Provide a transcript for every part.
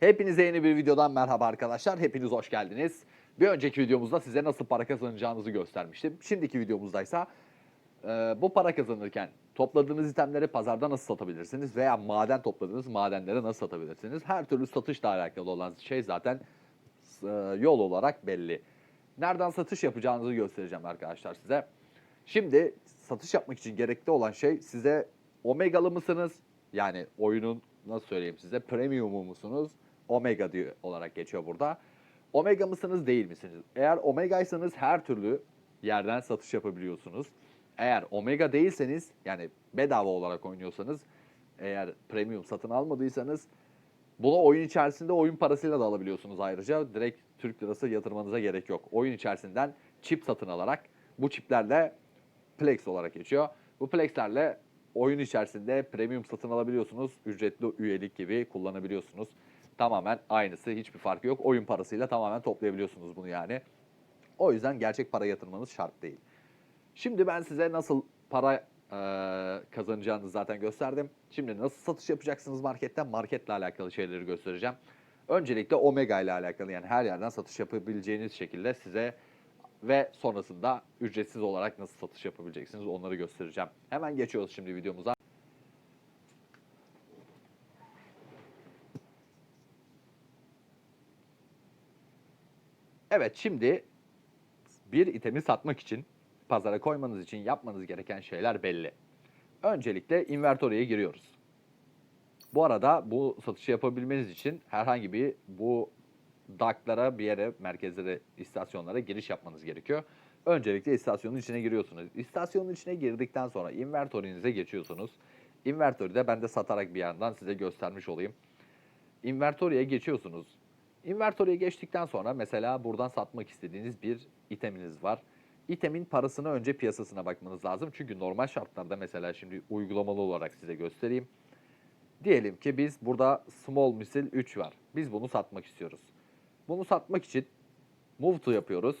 Hepinize yeni bir videodan merhaba arkadaşlar. Hepiniz hoş geldiniz. Bir önceki videomuzda size nasıl para kazanacağınızı göstermiştim. Şimdiki videomuzdaysa e, bu para kazanırken topladığınız itemleri pazarda nasıl satabilirsiniz veya maden topladığınız madenleri nasıl satabilirsiniz? Her türlü satışla alakalı olan şey zaten e, yol olarak belli. Nereden satış yapacağınızı göstereceğim arkadaşlar size. Şimdi satış yapmak için gerekli olan şey size Omega'lı mısınız? Yani oyunun nasıl söyleyeyim size premium'u musunuz? Omega diyor olarak geçiyor burada. Omega mısınız değil misiniz? Eğer Omega'ysanız her türlü yerden satış yapabiliyorsunuz. Eğer Omega değilseniz yani bedava olarak oynuyorsanız eğer premium satın almadıysanız bunu oyun içerisinde oyun parasıyla da alabiliyorsunuz ayrıca. Direkt Türk lirası yatırmanıza gerek yok. Oyun içerisinden çip satın alarak bu çiplerle Plex olarak geçiyor. Bu Plex'lerle oyun içerisinde premium satın alabiliyorsunuz. Ücretli üyelik gibi kullanabiliyorsunuz. Tamamen aynısı. Hiçbir farkı yok. Oyun parasıyla tamamen toplayabiliyorsunuz bunu yani. O yüzden gerçek para yatırmanız şart değil. Şimdi ben size nasıl para e, kazanacağınızı zaten gösterdim. Şimdi nasıl satış yapacaksınız marketten? Marketle alakalı şeyleri göstereceğim. Öncelikle Omega ile alakalı yani her yerden satış yapabileceğiniz şekilde size ve sonrasında ücretsiz olarak nasıl satış yapabileceksiniz onları göstereceğim. Hemen geçiyoruz şimdi videomuza. Evet şimdi bir itemi satmak için pazara koymanız için yapmanız gereken şeyler belli. Öncelikle inventory'e giriyoruz. Bu arada bu satışı yapabilmeniz için herhangi bir bu DAK'lara bir yere, merkezlere, istasyonlara giriş yapmanız gerekiyor. Öncelikle istasyonun içine giriyorsunuz. İstasyonun içine girdikten sonra inventory'nize geçiyorsunuz. Inventory'de ben de satarak bir yandan size göstermiş olayım. Inventory'e geçiyorsunuz. Inventory'e geçtikten sonra mesela buradan satmak istediğiniz bir iteminiz var. İtemin parasını önce piyasasına bakmanız lazım. Çünkü normal şartlarda mesela şimdi uygulamalı olarak size göstereyim. Diyelim ki biz burada Small Missile 3 var. Biz bunu satmak istiyoruz. Bunu satmak için Move to yapıyoruz.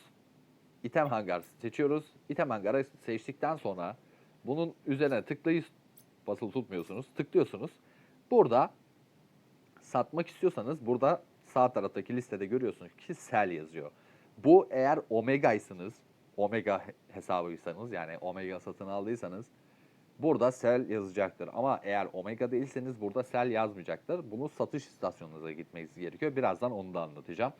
İtem hangar seçiyoruz. İtem hangarı seçtikten sonra bunun üzerine tıklayıp basılı tutmuyorsunuz. Tıklıyorsunuz. Burada satmak istiyorsanız burada sağ taraftaki listede görüyorsunuz ki sell yazıyor. Bu eğer Omega'ysanız, Omega hesabıysanız yani Omega satın aldıysanız burada sell yazacaktır. Ama eğer Omega değilseniz burada sell yazmayacaktır. Bunu satış istasyonunuza gitmeniz gerekiyor. Birazdan onu da anlatacağım.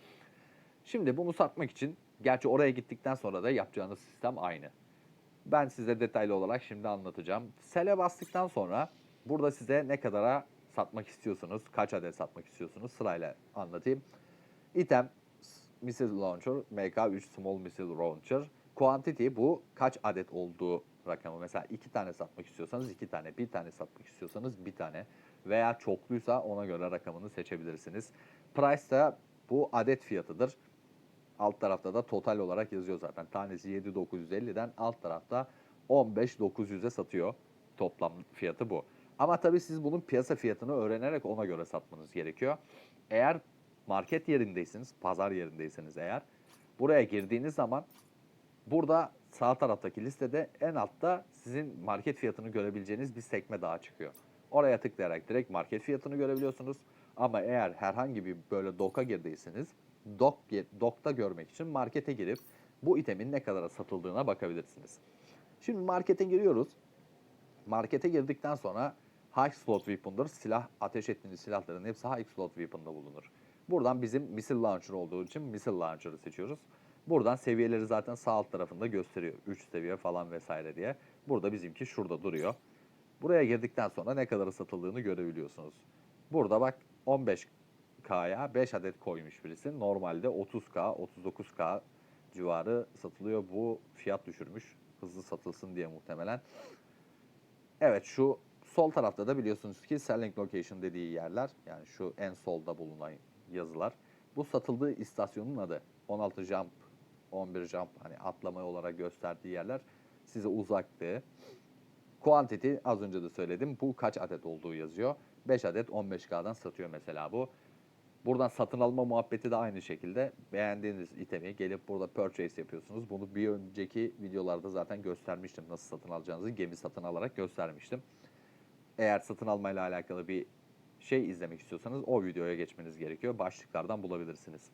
Şimdi bunu satmak için gerçi oraya gittikten sonra da yapacağınız sistem aynı. Ben size detaylı olarak şimdi anlatacağım. Sell'e bastıktan sonra burada size ne kadara satmak istiyorsunuz, kaç adet satmak istiyorsunuz sırayla anlatayım. Item Missile Launcher, MK3 Small Missile Launcher. Quantity bu kaç adet olduğu rakamı. Mesela iki tane satmak istiyorsanız iki tane, bir tane satmak istiyorsanız bir tane veya çokluysa ona göre rakamını seçebilirsiniz. Price da bu adet fiyatıdır. Alt tarafta da total olarak yazıyor zaten. Tanesi 7.950'den alt tarafta 15.900'e satıyor. Toplam fiyatı bu. Ama tabii siz bunun piyasa fiyatını öğrenerek ona göre satmanız gerekiyor. Eğer market yerindeyseniz, pazar yerindeyseniz eğer buraya girdiğiniz zaman burada sağ taraftaki listede en altta sizin market fiyatını görebileceğiniz bir sekme daha çıkıyor. Oraya tıklayarak direkt market fiyatını görebiliyorsunuz. Ama eğer herhangi bir böyle doka girdiyseniz dok, dokta görmek için markete girip bu itemin ne kadara satıldığına bakabilirsiniz. Şimdi markete giriyoruz. Markete girdikten sonra high slot weapon'dır. Silah, ateş ettiğiniz silahların hepsi high slot weapon'da bulunur. Buradan bizim missile launcher olduğu için missile launcher'ı seçiyoruz. Buradan seviyeleri zaten sağ alt tarafında gösteriyor. 3 seviye falan vesaire diye. Burada bizimki şurada duruyor. Buraya girdikten sonra ne kadar satıldığını görebiliyorsunuz. Burada bak 15K'ya 5 adet koymuş birisi. Normalde 30K, 39K civarı satılıyor. Bu fiyat düşürmüş. Hızlı satılsın diye muhtemelen. Evet şu sol tarafta da biliyorsunuz ki selling location dediği yerler. Yani şu en solda bulunan yazılar. Bu satıldığı istasyonun adı. 16 jump, 11 jump hani atlama olarak gösterdiği yerler size uzaktı. Quantity az önce de söyledim. Bu kaç adet olduğu yazıyor. 5 adet 15K'dan satıyor mesela bu. Buradan satın alma muhabbeti de aynı şekilde. Beğendiğiniz itemi gelip burada purchase yapıyorsunuz. Bunu bir önceki videolarda zaten göstermiştim. Nasıl satın alacağınızı gemi satın alarak göstermiştim. Eğer satın almayla alakalı bir şey izlemek istiyorsanız o videoya geçmeniz gerekiyor. Başlıklardan bulabilirsiniz.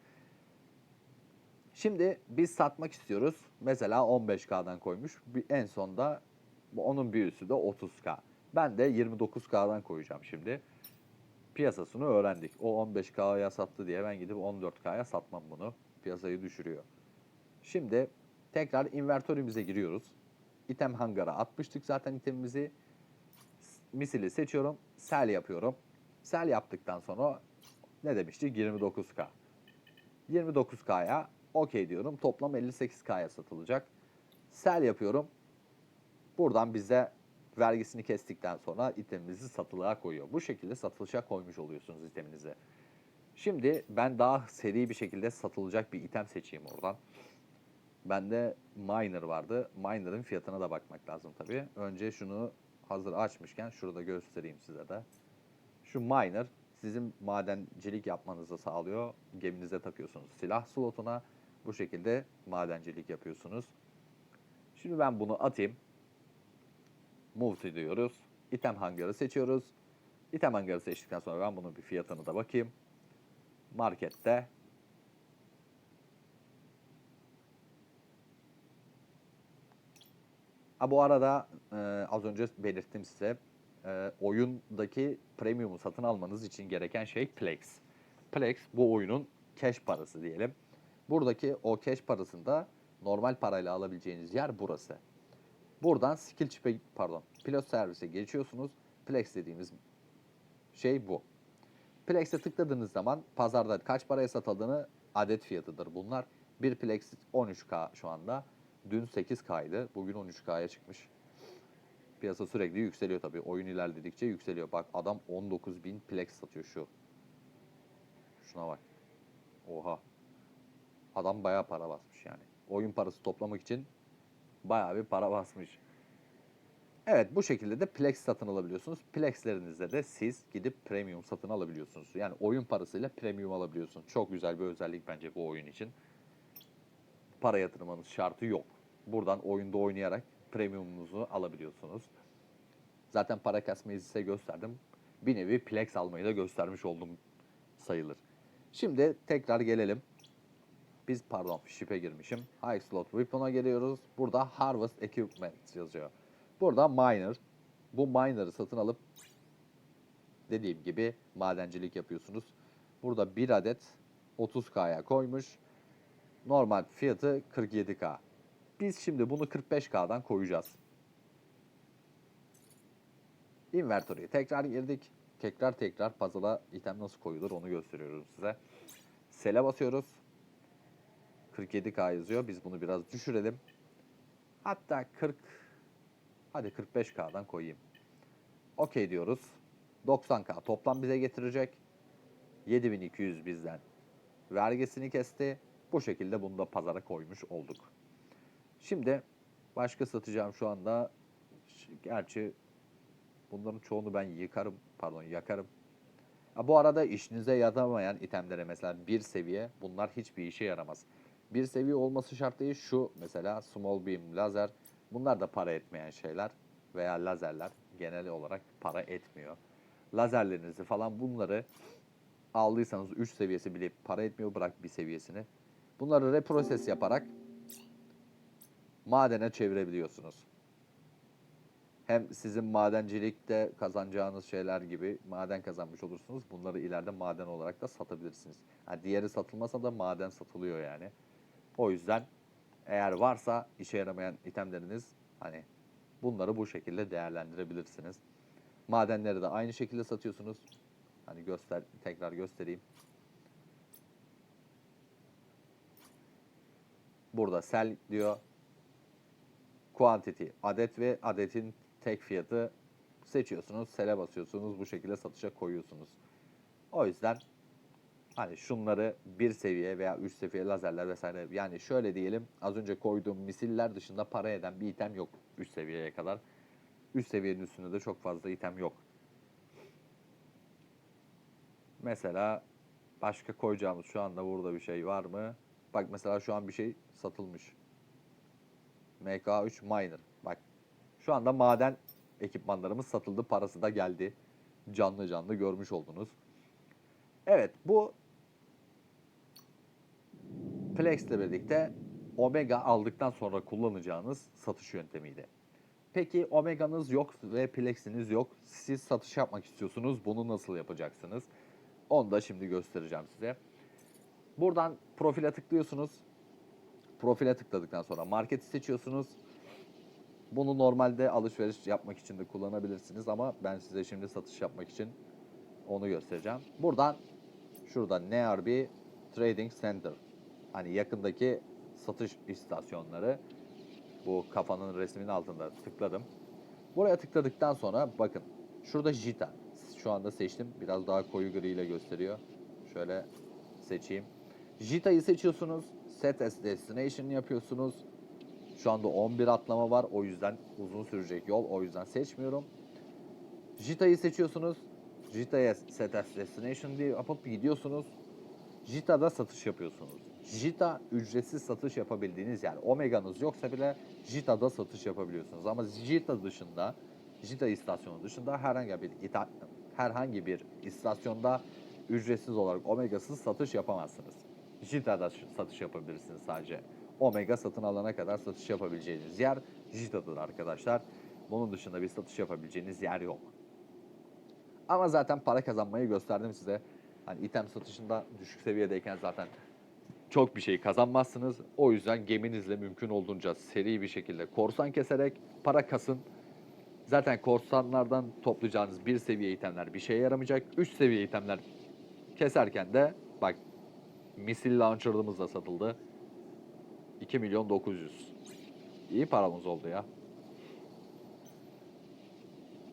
Şimdi biz satmak istiyoruz. Mesela 15K'dan koymuş. En sonda onun bir üstü de 30K. Ben de 29K'dan koyacağım şimdi. Piyasasını öğrendik. O 15K'ya sattı diye ben gidip 14K'ya satmam bunu. Piyasayı düşürüyor. Şimdi tekrar invertörümüze giriyoruz. İtem hangara atmıştık zaten itemimizi. Misili seçiyorum. Sell yapıyorum. Sell yaptıktan sonra ne demiştik? 29K. 29K'ya okey diyorum. Toplam 58K'ya satılacak. Sell yapıyorum. Buradan bize vergisini kestikten sonra itemimizi satılığa koyuyor. Bu şekilde satılışa koymuş oluyorsunuz iteminizi. Şimdi ben daha seri bir şekilde satılacak bir item seçeyim oradan. Bende miner vardı. Miner'ın fiyatına da bakmak lazım tabii. Önce şunu hazır açmışken şurada göstereyim size de. Şu miner sizin madencilik yapmanızı sağlıyor. Geminize takıyorsunuz silah slotuna. Bu şekilde madencilik yapıyorsunuz. Şimdi ben bunu atayım. Move diyoruz. İtem hangarı seçiyoruz. İtem hangarı seçtikten sonra ben bunun bir fiyatını da bakayım. Markette Ha bu arada e, az önce belirttim size. E, oyundaki premium'u satın almanız için gereken şey Plex. Plex bu oyunun cash parası diyelim. Buradaki o cash parasında normal parayla alabileceğiniz yer burası. Buradan skill chip'e pardon pilot servise geçiyorsunuz. Plex dediğimiz şey bu. Plex'e tıkladığınız zaman pazarda kaç paraya satıldığını adet fiyatıdır bunlar. Bir Plex 13K şu anda. Dün 8K'ydı. Bugün 13K'ya çıkmış. Piyasa sürekli yükseliyor tabii. Oyun ilerledikçe yükseliyor. Bak adam 19.000 Plex satıyor şu. Şuna bak. Oha. Adam bayağı para basmış yani. Oyun parası toplamak için bayağı bir para basmış. Evet bu şekilde de Plex satın alabiliyorsunuz. Plex'lerinizde de siz gidip premium satın alabiliyorsunuz. Yani oyun parasıyla premium alabiliyorsunuz. Çok güzel bir özellik bence bu oyun için. Para yatırmanız şartı yok. Buradan oyunda oynayarak premiumunuzu alabiliyorsunuz. Zaten para kasmayı size gösterdim. Bir nevi Plex almayı da göstermiş oldum sayılır. Şimdi tekrar gelelim. Biz pardon ship'e girmişim. High slot weapon'a geliyoruz. Burada harvest equipment yazıyor. Burada miner. Bu miner'ı satın alıp dediğim gibi madencilik yapıyorsunuz. Burada bir adet 30K'ya koymuş. Normal fiyatı 47K. Biz şimdi bunu 45K'dan koyacağız. Inventory'e tekrar girdik. Tekrar tekrar puzzle'a item nasıl koyulur onu gösteriyorum size. Sel'e basıyoruz. 47K yazıyor. Biz bunu biraz düşürelim. Hatta 40 hadi 45K'dan koyayım. Okey diyoruz. 90K toplam bize getirecek. 7200 bizden vergisini kesti. Bu şekilde bunu da pazara koymuş olduk. Şimdi başka satacağım şu anda. Gerçi bunların çoğunu ben yıkarım, pardon yakarım. Ha, bu arada işinize yaramayan itemlere mesela bir seviye bunlar hiçbir işe yaramaz. Bir seviye olması şart değil şu mesela small beam lazer bunlar da para etmeyen şeyler veya lazerler genel olarak para etmiyor. Lazerlerinizi falan bunları aldıysanız 3 seviyesi bile para etmiyor bırak bir seviyesini. Bunları reproses yaparak madene çevirebiliyorsunuz. Hem sizin madencilikte kazanacağınız şeyler gibi maden kazanmış olursunuz. Bunları ileride maden olarak da satabilirsiniz. Yani diğeri satılmasa da maden satılıyor yani. O yüzden eğer varsa işe yaramayan itemleriniz hani bunları bu şekilde değerlendirebilirsiniz. Madenleri de aynı şekilde satıyorsunuz. Hani göster tekrar göstereyim. Burada sell diyor. Quantity adet ve adetin tek fiyatı seçiyorsunuz. Sell'e basıyorsunuz. Bu şekilde satışa koyuyorsunuz. O yüzden hani şunları bir seviye veya üç seviye lazerler vesaire yani şöyle diyelim az önce koyduğum misiller dışında para eden bir item yok üst seviyeye kadar. Üst seviyenin üstünde de çok fazla item yok. Mesela başka koyacağımız şu anda burada bir şey var mı? Bak mesela şu an bir şey satılmış. MK3 Miner. Bak şu anda maden ekipmanlarımız satıldı. Parası da geldi. canlı canlı görmüş oldunuz. Evet bu Plex ile birlikte Omega aldıktan sonra kullanacağınız satış yöntemiydi. Peki Omega'nız yok ve Plex'iniz yok. Siz satış yapmak istiyorsunuz. Bunu nasıl yapacaksınız? Onu da şimdi göstereceğim size. Buradan profile tıklıyorsunuz. Profile tıkladıktan sonra marketi seçiyorsunuz. Bunu normalde alışveriş yapmak için de kullanabilirsiniz ama ben size şimdi satış yapmak için onu göstereceğim. Buradan şurada NRB Trading Center hani yakındaki satış istasyonları bu kafanın resminin altında tıkladım. Buraya tıkladıktan sonra bakın şurada Jita. Şu anda seçtim. Biraz daha koyu gri ile gösteriyor. Şöyle seçeyim. Jita'yı seçiyorsunuz. Set as destination yapıyorsunuz. Şu anda 11 atlama var. O yüzden uzun sürecek yol. O yüzden seçmiyorum. Jita'yı seçiyorsunuz. Jita'ya set as destination diye yapıp gidiyorsunuz. Jita'da satış yapıyorsunuz. Jita ücretsiz satış yapabildiğiniz yer. Omega'nız yoksa bile Jita'da satış yapabiliyorsunuz. Ama Jita dışında, Jita istasyonu dışında herhangi bir herhangi bir istasyonda ücretsiz olarak Omega'sız satış yapamazsınız. Jita'da satış yapabilirsiniz sadece. Omega satın alana kadar satış yapabileceğiniz yer Jita'dır arkadaşlar. Bunun dışında bir satış yapabileceğiniz yer yok. Ama zaten para kazanmayı gösterdim size. Hani item satışında düşük seviyedeyken zaten çok bir şey kazanmazsınız. O yüzden geminizle mümkün olduğunca seri bir şekilde korsan keserek para kasın. Zaten korsanlardan toplayacağınız bir seviye itemler bir şeye yaramayacak. Üç seviye itemler keserken de bak misil launcher'ımız da satıldı. 2 milyon 900. İyi paramız oldu ya.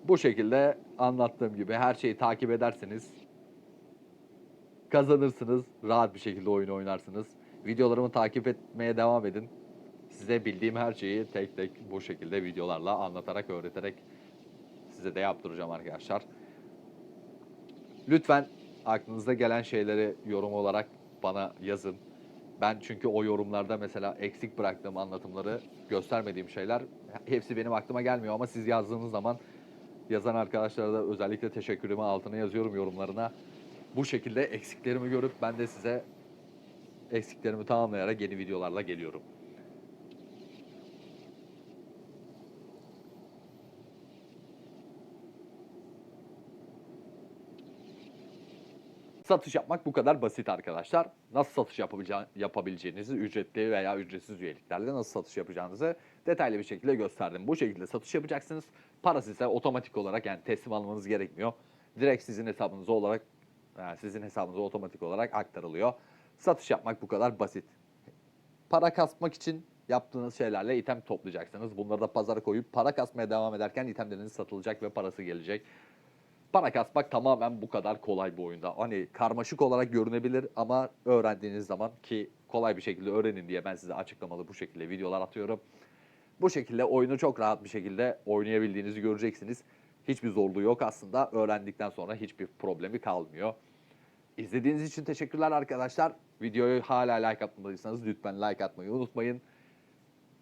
Bu şekilde anlattığım gibi her şeyi takip ederseniz kazanırsınız. Rahat bir şekilde oyunu oynarsınız. Videolarımı takip etmeye devam edin. Size bildiğim her şeyi tek tek bu şekilde videolarla anlatarak, öğreterek size de yaptıracağım arkadaşlar. Lütfen aklınıza gelen şeyleri yorum olarak bana yazın. Ben çünkü o yorumlarda mesela eksik bıraktığım anlatımları göstermediğim şeyler hepsi benim aklıma gelmiyor ama siz yazdığınız zaman yazan arkadaşlara da özellikle teşekkürümü altına yazıyorum yorumlarına. Bu şekilde eksiklerimi görüp ben de size eksiklerimi tamamlayarak yeni videolarla geliyorum. Satış yapmak bu kadar basit arkadaşlar. Nasıl satış yapabilece- yapabileceğinizi ücretli veya ücretsiz üyeliklerle nasıl satış yapacağınızı detaylı bir şekilde gösterdim. Bu şekilde satış yapacaksınız. Para size otomatik olarak yani teslim almanız gerekmiyor. Direkt sizin hesabınıza olarak yani sizin hesabınıza otomatik olarak aktarılıyor. Satış yapmak bu kadar basit. Para kasmak için yaptığınız şeylerle item toplayacaksınız. Bunları da pazara koyup para kasmaya devam ederken itemleriniz satılacak ve parası gelecek. Para kasmak tamamen bu kadar kolay bu oyunda. Hani karmaşık olarak görünebilir ama öğrendiğiniz zaman ki kolay bir şekilde öğrenin diye ben size açıklamalı bu şekilde videolar atıyorum. Bu şekilde oyunu çok rahat bir şekilde oynayabildiğinizi göreceksiniz. Hiçbir zorluğu yok aslında. Öğrendikten sonra hiçbir problemi kalmıyor. İzlediğiniz için teşekkürler arkadaşlar. Videoyu hala like atmadıysanız lütfen like atmayı unutmayın.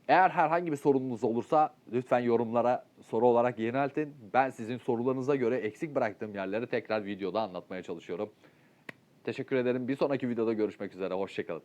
Eğer herhangi bir sorununuz olursa lütfen yorumlara soru olarak yöneltin. Ben sizin sorularınıza göre eksik bıraktığım yerleri tekrar videoda anlatmaya çalışıyorum. Teşekkür ederim. Bir sonraki videoda görüşmek üzere. Hoşçakalın.